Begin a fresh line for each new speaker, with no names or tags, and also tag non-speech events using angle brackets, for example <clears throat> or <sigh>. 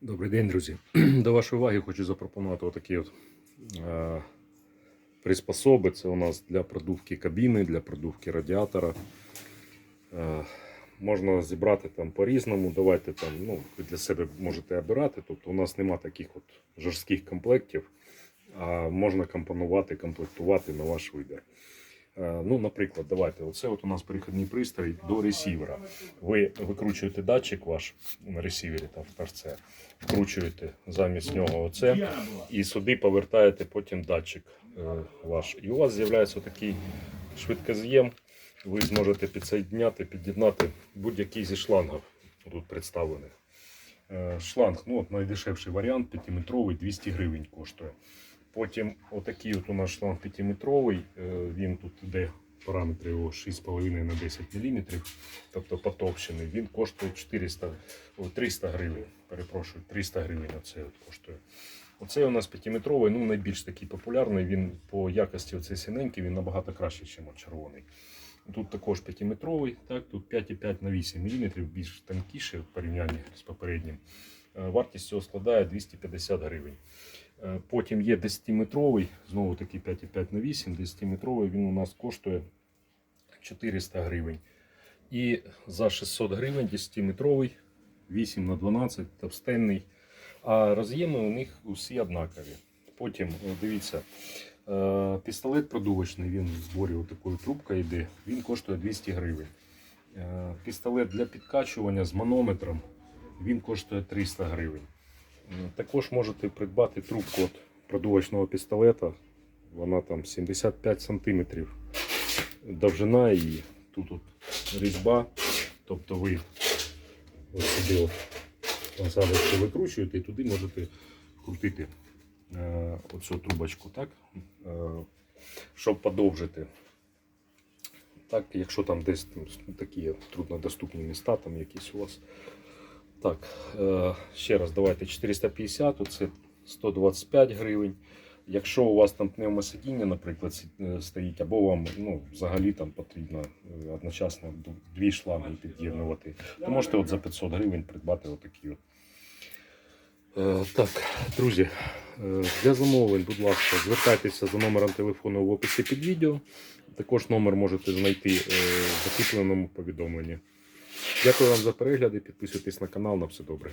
Добрий день, друзі. <clears throat> До вашої уваги хочу запропонувати отакі от е, приспособи. Це у нас для продувки кабіни, для продувки радіатора. Е, можна зібрати там по-різному. Давайте там, ну, ви для себе можете обирати. Тобто у нас нема таких от жорстких комплектів, а можна компонувати, комплектувати на ваш вибір. Е, Ну, наприклад, давайте, оце от у нас перехідний пристрій до ресівера. Ви викручуєте датчик ваш на ресівері там в торце, вкручуєте замість нього оце і сюди повертаєте потім датчик е, ваш. І у вас з'являється такий швидкоз'єм. Ви зможете підсоєдняти, під'єднати будь-який зі шлангів тут представлених. Е, Шланг, ну от найдешевший варіант, 5-метровий, 200 гривень коштує. Потім отакий от у нас шланг 5-метровий, е, він тут йде параметри його 6,5 на 10 мм, тобто потовщений, він коштує 400, 300 гривень. Перепрошую, 300 гривень оцей от коштує. Оцей у нас 5-метровий, ну найбільш такий популярний, він по якості оцей синенький, він набагато краще, ніж червоний. Тут також 5-метровий, так, тут 5,5 на 8 мм, більш тонкіше в порівнянні з попереднім. Е, Вартість цього складає 250 гривень. Е, Потім є 10-метровий, знову таки 5,5 на 8, 10-метровий він у нас коштує 400 гривень. І за 600 гривень 10-метровий, 8 на 12 товстенний. А роз'єми у них усі однакові. Потім, дивіться, е, пістолет продувочний, він в зборі такою трубкою йде, він коштує 200 гривень. Е, Пістолет для підкачування з манометром, він коштує 300 гривень. Також можете придбати трубку от продувочного пістолета. Вона там 75 см довжина і тут от різьба. Тобто ви ось сюди насадочку викручуєте і туди можете вкрутити е, оцю трубочку, так? Е, щоб подовжити. Так, якщо там десь там, такі труднодоступні міста, там якісь у вас. Так, е, ще раз давайте 450, це 125 гривень. Якщо у вас там пневмосидіння, наприклад, е, стоїть, або вам ну, взагалі там потрібно е, одночасно дві шланги під'єднувати, то можете от за 500 гривень придбати отакі. От. Так, друзі, для замовлень, будь ласка, звертайтеся за номером телефону в описі під відео. Також номер можете знайти в закріпленому повідомленні. Дякую вам за перегляд і підписуйтесь на канал. На все добре.